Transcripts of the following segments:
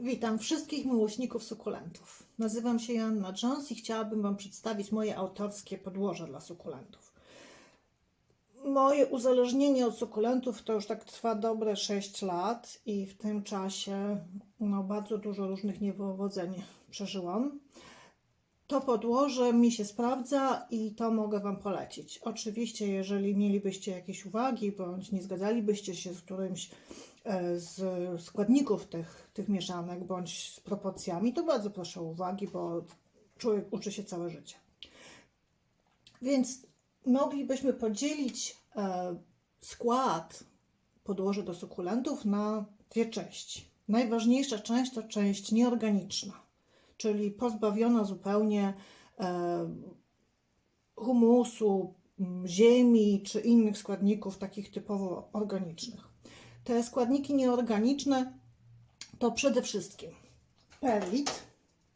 Witam wszystkich miłośników sukulentów. Nazywam się Joanna Jones i chciałabym Wam przedstawić moje autorskie podłoże dla sukulentów. Moje uzależnienie od sukulentów to już tak trwa dobre 6 lat i w tym czasie no, bardzo dużo różnych niewywodzeń przeżyłam. To podłoże mi się sprawdza i to mogę Wam polecić. Oczywiście, jeżeli mielibyście jakieś uwagi bądź nie zgadzalibyście się z którymś z składników tych, tych mieszanek bądź z proporcjami, to bardzo proszę o uwagi, bo człowiek uczy się całe życie. Więc moglibyśmy podzielić e, skład podłoże do sukulentów na dwie części. Najważniejsza część to część nieorganiczna, czyli pozbawiona zupełnie e, humusu, ziemi czy innych składników takich typowo organicznych. Te składniki nieorganiczne to przede wszystkim perlit,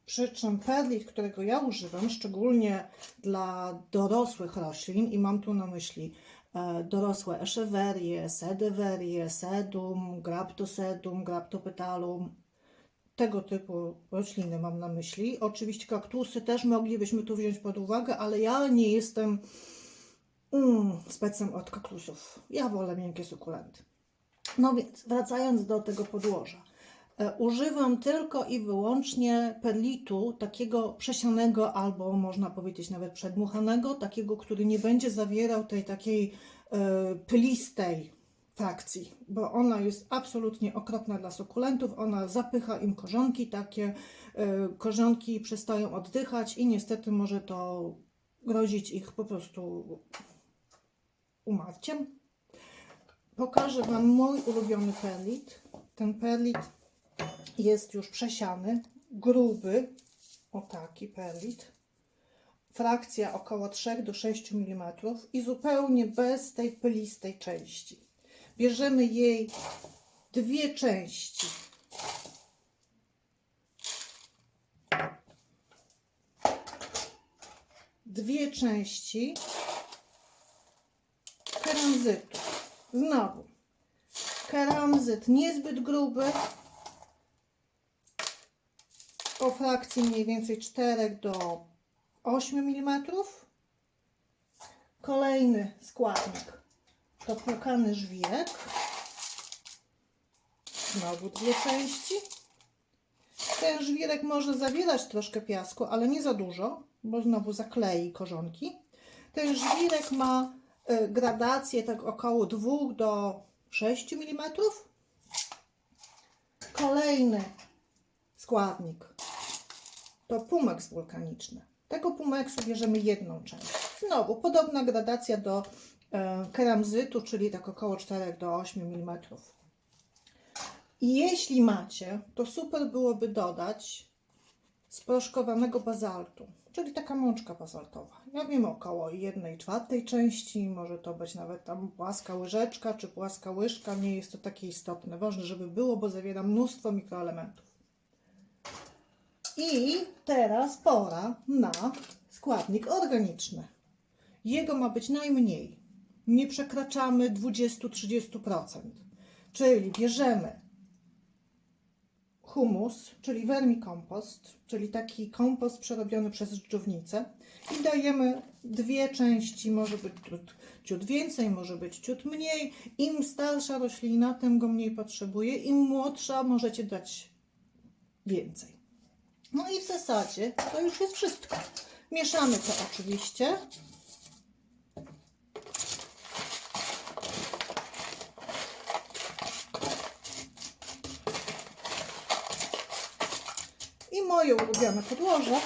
przy czym perlit, którego ja używam, szczególnie dla dorosłych roślin, i mam tu na myśli e, dorosłe echeverie, sedeverie, sedum, graptosedum, graptopetalum, tego typu rośliny mam na myśli. Oczywiście kaktusy też moglibyśmy tu wziąć pod uwagę, ale ja nie jestem mm, specem od kaktusów. Ja wolę miękkie sukulenty. No więc, wracając do tego podłoża. E, Używam tylko i wyłącznie perlitu takiego przesianego albo można powiedzieć nawet przedmuchanego, takiego, który nie będzie zawierał tej takiej e, pylistej frakcji, bo ona jest absolutnie okropna dla sukulentów, ona zapycha im korzonki, takie e, korzonki przestają oddychać i niestety może to grozić ich po prostu umarciem. Pokażę Wam mój ulubiony perlit. Ten perlit jest już przesiany, gruby, o taki perlit. Frakcja około 3 do 6 mm i zupełnie bez tej pylistej części. Bierzemy jej dwie części. Dwie części keramzytu. Znowu, keramzyt niezbyt gruby, o frakcji mniej więcej 4 do 8 mm. Kolejny składnik to płukany żwirek. Znowu dwie części. Ten żwirek może zawierać troszkę piasku, ale nie za dużo, bo znowu zaklei korzonki. Ten żwirek ma gradację tak około 2 do 6 mm. Kolejny składnik to pumeks wulkaniczny. Tego pumeksu bierzemy jedną część. Znowu podobna gradacja do e, keramzytu, czyli tak około 4 do 8 mm. I jeśli macie, to super byłoby dodać sproszkowanego bazaltu, czyli taka mączka bazaltowa. Ja wiem około 1 czwartej części, może to być nawet tam płaska łyżeczka czy płaska łyżka, nie jest to takie istotne. Ważne, żeby było, bo zawiera mnóstwo mikroelementów. I teraz pora na składnik organiczny. Jego ma być najmniej. Nie przekraczamy 20-30%. Czyli bierzemy humus, czyli vermikompost, czyli taki kompost przerobiony przez dżdżownicę i dajemy dwie części, może być ciut, ciut więcej, może być ciut mniej. Im starsza roślina, tym go mniej potrzebuje, im młodsza możecie dać więcej. No i w zasadzie to już jest wszystko. Mieszamy to oczywiście. I moje ulubione podłoże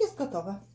jest gotowe.